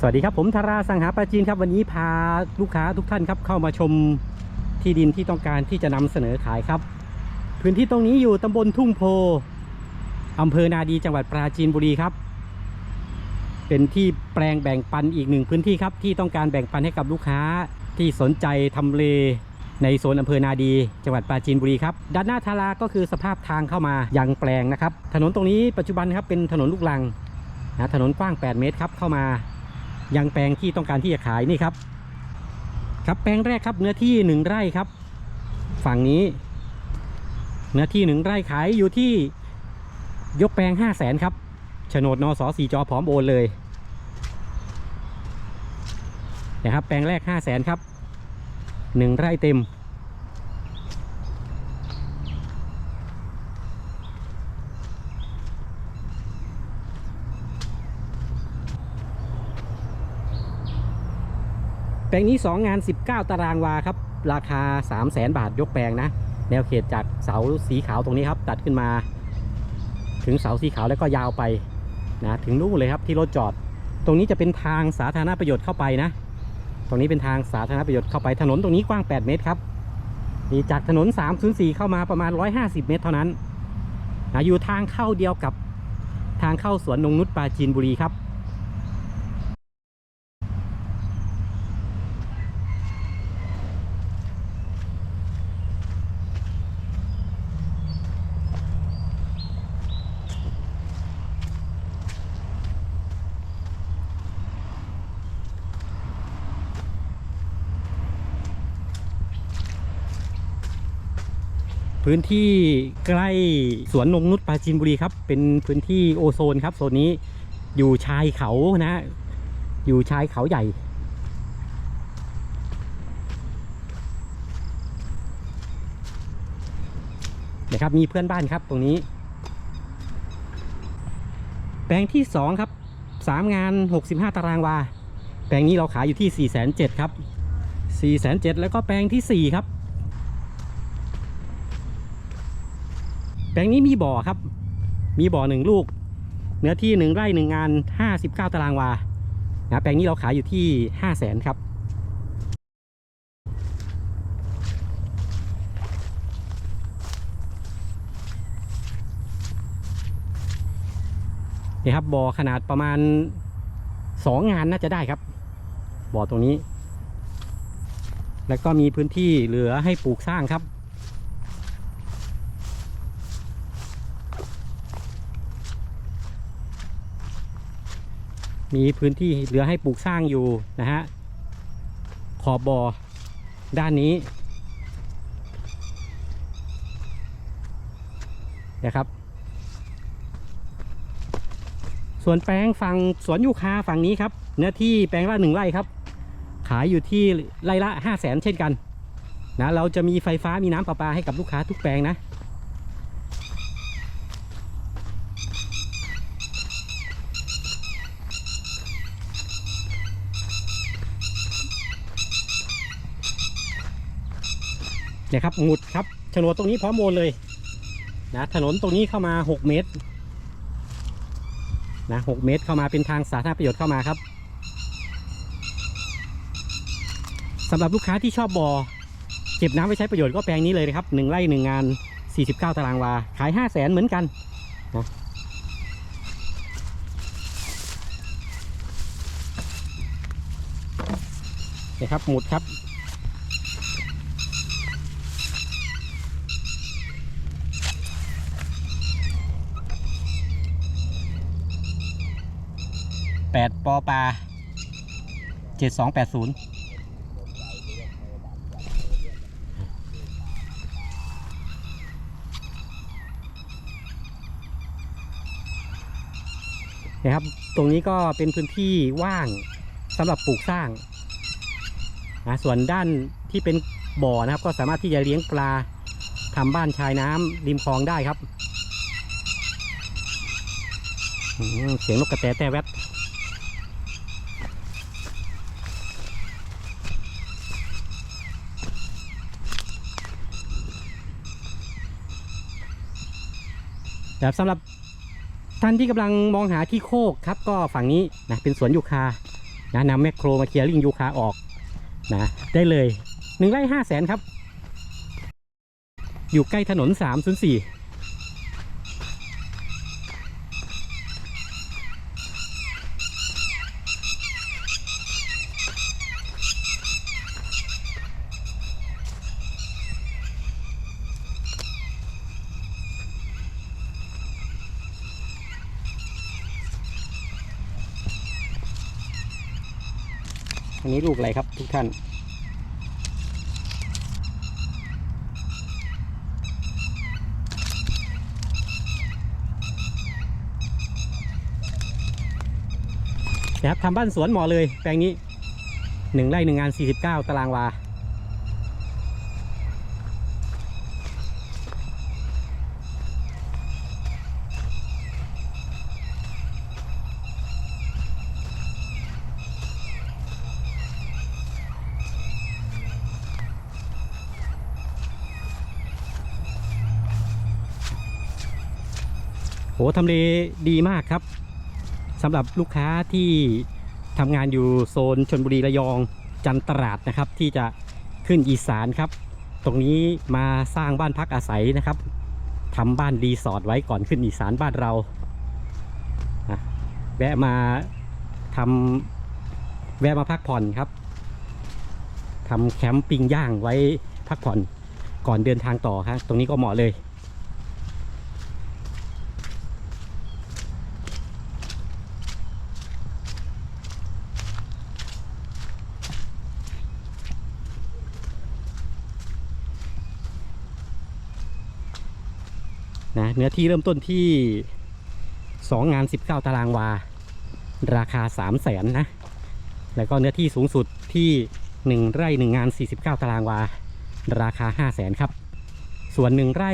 สวัสดีครับผมธาราสังหาปราจีนครับวันนี้พาลูกค้าทุกท่านครับเข้ามาชมที่ดินที่ต้องการที่จะนำเสนอขายครับ พื้นที่ตรงนี้อยู่ตำบลทุ่งโพอำเภอนาดีจังหวัดปราจีนบุรีครับ เป็นที่แปลงแบ่งปันอีกหนึ่งพื้นที่ครับที่ต้องการแบ่งปันให้กับลูกค้าที่สนใจทำเลในโซนอำเภอนาดี จังหวัดปราจีนบุรีครับด้านหน้าทาราก็คือสภาพทางเข้ามายังแปลงนะครับ ถนนตรงนี้ปัจจุบันครับเป็นถนนลูกลังนะถนนกว้าง 8 เมตรครับเข้ามา ยังแปลงที่ต้องการที่จะขายนี่ครับ ครับแปลงแรกครับเนื้อที่หนึ่งไร่ครับ ฝั่งนี้ เนื้อที่หนึ่งไร่ขายอยู่ที่ยกแปลงห้าแสนครับโฉนดนสสี่จอพร้อมโอนเลยนะครับแปลงแรกห้าแสนครับหนึ่งไร่เต็ม ลงนี้ 2 งาน 19 ตารางวาครับ ราคา 3 0 0แสนบาทยกแปลงนะ แนวเขตจากเสาสีขาวตรงนี้ครับ ตัดขึ้นมา ถึงเสาสีขาวแล้วก็ยาวไปนะถึงนู่นเลยครับที่รถจอด ตรงนี้จะเป็นทางสาธารณประโยชน์เข้าไปนะ ตรงนี้เป็นทางสาธารณประโยชน์เข้าไปถนนตรงนี้กว้าง 8 เมตรครับนี่จากถนน 304 เข้ามาประมาณ 150 เมตรเท่านั้นนะอยู่ทางเข้าเดียวกับทางเข้าสวนนงนุชปราจีนบุรีครับ พื้นที่ใกล้สวนนงนุชปราจีนบุรีครับ เป็นพื้นที่โอโซนครับโซนนี้อยู่ชายเขานะ อยู่ชายเขาใหญ่ นะครับมีเพื่อนบ้านครับตรงนี้ แปลงที่ 2 ครับ 3 งาน 65 ตารางวา แปลงนี้เราขายอยู่ที่ 4 7 0 0 0ครับ 4 7 0 0 0 แล้วก็แปลงที่ 4 ครับ ปลงนี้มีบ่อครับ มีบ่อหนึ่งลูก เนื้อที่หนึ่งไร่หนึ่งงาน59ตารางวานะแปลงนี้เราขายอยู่ที่5 0 0แสนครับนี่ครับบ่อขนาดประมาณ2งานน่าจะได้ครับบ่อตรงนี้ แล้วก็มีพื้นที่เหลือให้ปลูกสร้างครับ มีพื้นที่เหลือให้ปลูกสร้างอยู่นะฮะขอบบ่อด้านนี้นะครับ ส่วนแปลงฝั่งสวนยูคาฝั่งนี้ครับ เนื้อที่แปลงละหนึ่งไร่ครับ ขายอยู่ที่ไร่ละห้าแสนเช่นกันนะเราจะมีไฟฟ้ามีน้ำประปาให้กับลูกค้าทุกแปลงนะ นี่ยครับหมุดครับโฉนดตรงนี้พร้อมโอนเลยนะถนนตรงนี้เข้ามา 6 เมตรนะ6เมตรเข้ามาเป็นทางสาธารณประโยชน์เข้ามาครับสำหรับลูกค้าที่ชอบบ่อเก็บน้ำไว้ใช้ประโยชน์ก็แปลงนี้เลยนะครับหนึ่งไร่หนึ่งงาน 49 ตารางวา ขาย 5 0 0แสนเหมือนกันนะครับหมุดครับ แปปอปลาเจ็ดสองแปดศูนะครับ ตรงนี้ก็เป็นพื้นที่ว่างสำหรับปลูกสร้างนะส่วนด้านที่เป็นบ่อนะครับ ก็สามารถที่จะเลี้ยงปลาทำบ้านชายน้ำริมคลองได้ครับ เสียงนกกระแตแต่แวด ครับสำหรับท่านที่กำลังมองหาที่โคกครับ ก็ฝั่งนี้นะเป็นสวนยูคานะนำแมคโครมาเคลียร์ลิงยูคาออกนะได้เลยหนึ่งไร่ห้าแสนครับ อยู่ใกล้ถนน 304 อันนี้ลูกอะไรครับทุกท่าน นะครับทำบ้านสวนหมอเลยแปลงนี้หนึ่งไร่หนึ่งงาน 49 ตารางวา โหทำเลดีมากครับสำหรับลูกค้าที่ทำงานอยู่โซนชนบุรีระยองจันทราดนะครับ ที่จะขึ้นอีสานครับ ตรงนี้มาสร้างบ้านพักอาศัยนะครับทำบ้านรีสอร์ทไว้ก่อนขึ้นอีสานบ้านเราแวะมาทำแวะมาพักผ่อนครับทำแคมปิ้งย่างไว้พักผ่อนก่อนเดินทางต่อครับตรงนี้ก็เหมาะเลย นะเนื้อที่เริ่มต้นที่2งาน 19 ตารางวา ราคา 3 0 0แสนนะ แล้วก็เนื้อที่สูงสุดที่ 1 ไร่ 1 งาน 49 ตารางวา ราคา 5 0 0แสนครับ ส่วน 1 ไร่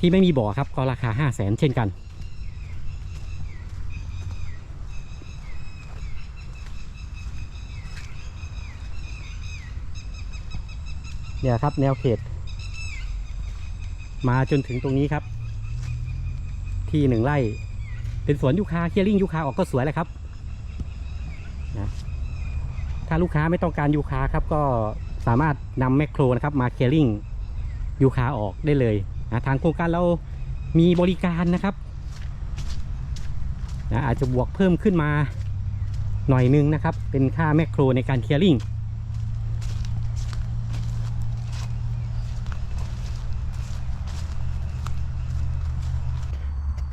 ที่ไม่มีบ่อครับก็ราคา 5 0 0แสนเช่นกัน เนี่ยครับแนวเขต มาจนถึงตรงนี้ครับ ที่หนึ่งไร่ เป็นสวนยูคาเคียร์ลิงยูคาออกก็สวยแหละครับนะถ้าลูกค้าไม่ต้องการยูคาครับ ก็สามารถนำแมคโครนะครับ มาเคียร์ลิงยูคาออกได้เลยนะทางโครงการเรามีบริการนะครับนะอาจจะบวกเพิ่มขึ้นมาหน่อยนึงนะครับ เป็นค่าแมคโครในการเคียร์ลิง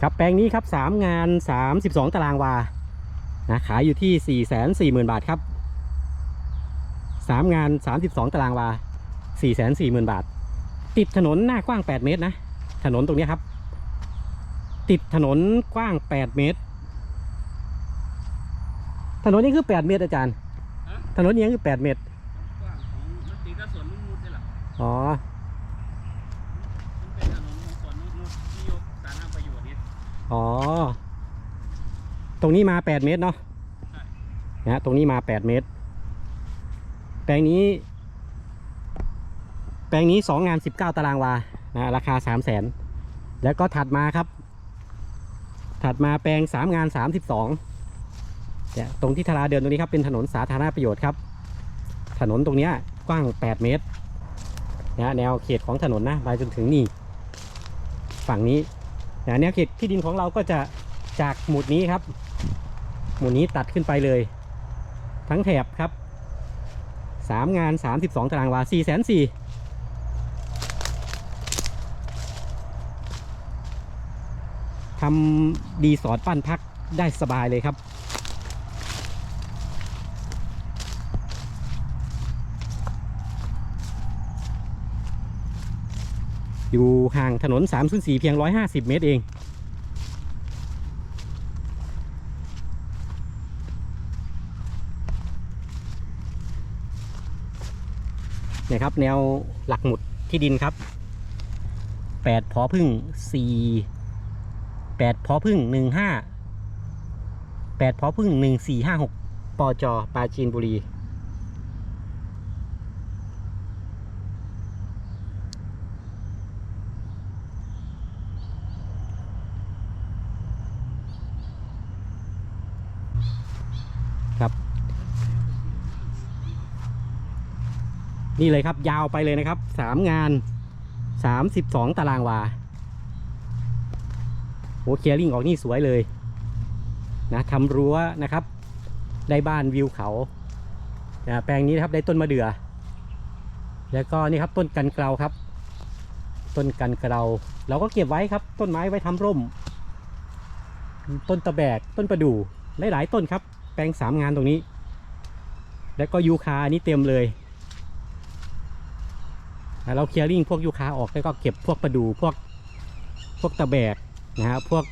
ครับแปลงนี้ครับ 3 งาน 32 ตารางวานะขายอยู่ที่ 4 4 0 0 0 0 บาทครับ 3 งาน 32 ตารางวา 4 4 0 0 0 0 บาท ติดถนนหน้ากว้าง 8 เมตรนะ ถนนตรงเนี้ยครับ ติดถนนกว้าง 8 เมตร ถนนนี้คือ 8 เมตรอาจารย์ฮะถนนนี้คือ 8 เมตร กว้างของมันติดกับสวนนุ่งนุชนี่แหละ อ๋อ มันเป็นถนนของสวนนุ่งนุชที่ยกสาธารณประโยชน์นี่ อ๋อ ตรงนี้มา8เมตรเนาะนะฮะตรงนี้มา8เมตร แปลงนี้ แปลงนี้2งาน19ตารางวานะราคา3 0 0 0 0นแล้วก็ถัดมาครับ ถัดมาแปลง3งาน32เนี่ยตรงที่ทาราเดินตรงนี้ครับเป็นถนนสาธารณประโยชน์ครับ ถนนตรงนี้กว้าง 8 เมตรนะแนวเขตของถนนนะไปจนถึงนี่ฝั่งนี้นะแนวเขตที่ดินของเราก็จะจากหมุดนี้ครับ มุดนี้ตัดขึ้นไปเลย ทั้งแถบครับสามงาน 32 ตารางวา 4 4 0 0 0ทำดีสอร์ทปั้นพักได้สบายเลยครับ อยู่ห่างถนน 304 เพียง 150 เมตรเอง เนี่ยครับ แนวหลักหมุดที่ดินครับแปดพอพึ่งสี่แปดพอพึ่งหนึ่งห้าแปดพอพึ่งหนึ่งสี่ห้าหกปจปราจีนบุรี นี่เลยครับ ยาวไปเลยนะครับสามงานสามสิบสองตารางวาโอเคลียร์ลิงออกนี่สวยเลยนะทำรั้วนะครับ ได้บ้านวิวเขาแปลงนี้นะครับได้ต้นมะเดื่อแล้วก็นี่ครับต้นกันเกลาครับ ต้นกันเกลาเราก็เก็บไว้ครับ ต้นไม้ไว้ทำร่ม ต้นตะแบกต้นประดู่หลายๆต้นครับ แปลงสามงานตรงนี้ แล้วก็ยูคาอันนี้เต็มเลย เราเคลียร์ริ่งพวกยูคาออกแล้วก็เก็บพวกประดูพวกพวกตะแบกนะฮะพวก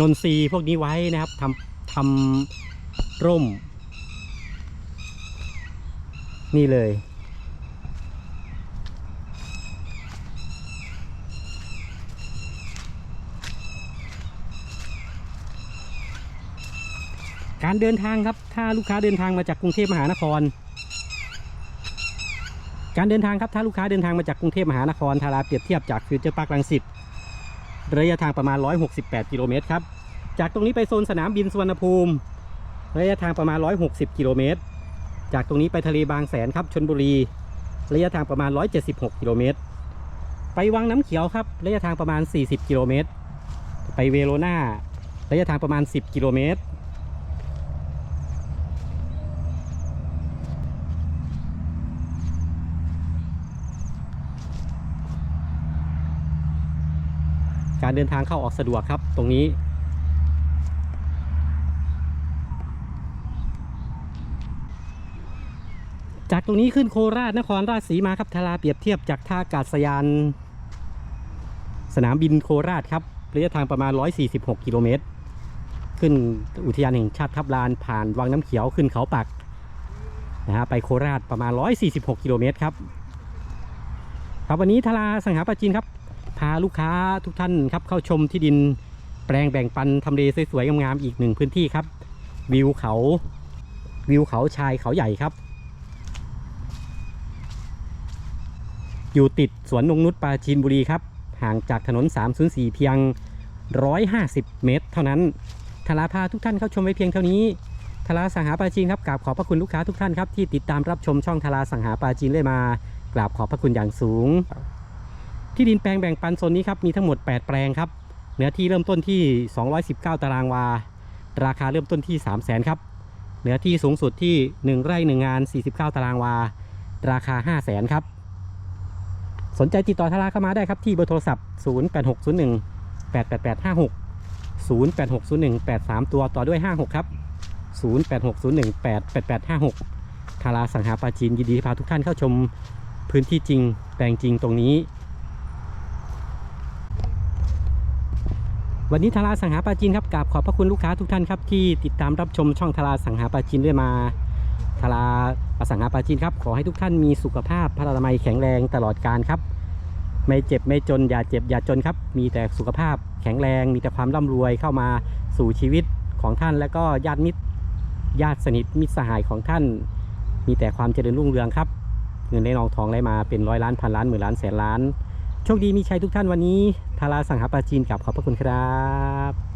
นนทรีพวกนี้ไว้นะครับทำทำร่ม นี่เลยการเดินทางครับ ถ้าลูกค้าเดินทางมาจากกรุงเทพมหานคร การเดินทางครับถ้าลูกค้าเดินทางมาจากกรุงเทพมหานครทาราเปรียบเทียบจากฟิวเจอร์พาร์คลังสิตระยะทางประมาณ 168 กิโลเมตรครับจากตรงนี้ไปโซนสนามบินสุวรรณภูมิ ระยะทางประมาณ 160 กิโลเมตร จากตรงนี้ไปทะเลบางแสนครับชนบุรี ระยะทางประมาณ 176 กิโลเมตร ไปวังน้ำเขียวครับ ระยะทางประมาณ 40 กิโลเมตร ไปเวโรนาระยะทางประมาณ 10 กิโลเมตร การเดินทางเข้าออกสะดวกครับตรงนี้ จากตรงนี้ขึ้นโคราชนครราชสีมาครับทาราเปรียบเทียบจากท่าอากาศยาน สนามบินโคราชครับระยะทางประมาณ 146 กิโลเมตร ขึ้นอุทยานแห่งชาติทับลานผ่านวังน้ำเขียวขึ้นเขาปักนะฮะไปโคราชประมาณ 146 กิโลเมตรครับ ครับวันนี้ทาราสังหาปาจีนครับ พาลูกค้าทุกท่านครับเข้าชมที่ดินแปลงแบ่งปันทำเลสวยๆงามๆอีกหนึ่งพื้นที่ครับ วิวเขาวิวเขาชายเขาใหญ่ครับ อยู่ติดสวนนงนุชปราจีนบุรีครับ ห่างจากถนน 304 เพียง 150 เมตร เท่านั้นทาราพาทุกท่านเข้าชมไว้เพียงเท่านี้ทาราสังหาปราจีนครับกราบขอบพระคุณลูกค้าทุกท่านครับที่ติดตามรับชมช่องทาราสังหาปราจีนเลยมากราบขอบพระคุณอย่างสูง ที่ดินแปลงแบ่งปันโซนนี้ครับมีทั้งหมด 8 แปลงครับเนื้อที่เริ่มต้นที่ 219 ตารางวา ราคาเริ่มต้นที่ 3 0 0 0 0 0ครับเนื้อที่สูงสุดที่ 1 ไร่ 1 งาน 49 ตารางวา ราคา 5 0 0 0 0 0ครับสนใจติดต่อทาราเข้ามาได้ครับที่เบอร์โทรศัพท์ 08601 88856 08601 83 ตัวต่อด้วย 56 ครับ 08601 88856 ทาราสังหาปาจีนยินดีพาทุกท่านเข้าชมพื้นที่จริงแปลงจริงตรงนี้ วันนี้ทาราสังหาปาจีนครับกราบขอบพระคุณลูกค้าทุกท่านครับที่ติดตามรับชมช่องทาราสังหาปาจีนด้วยมาทาราอสังหาปาจีนครับขอให้ทุกท่านมีสุขภาพพระนามัยแข็งแรงตลอดการครับ ไม่เจ็บไม่จนอย่าเจ็บอย่าจนครับ มีแต่สุขภาพแข็งแรง มีแต่ความร่ำรวยเข้ามาสู่ชีวิตของท่าน และก็ญาติมิตรญาติสนิทมิตรสหายของท่าน มีแต่ความเจริญรุ่งเรืองครับ เงินได้นองทองไหลมาเป็นร้อยล้านพันล้านหมื่นล้านแสนล้าน โชคดีมีชัยทุกท่านวันนี้ทาราสังหาปาจีนกับขอบพระคุณครับ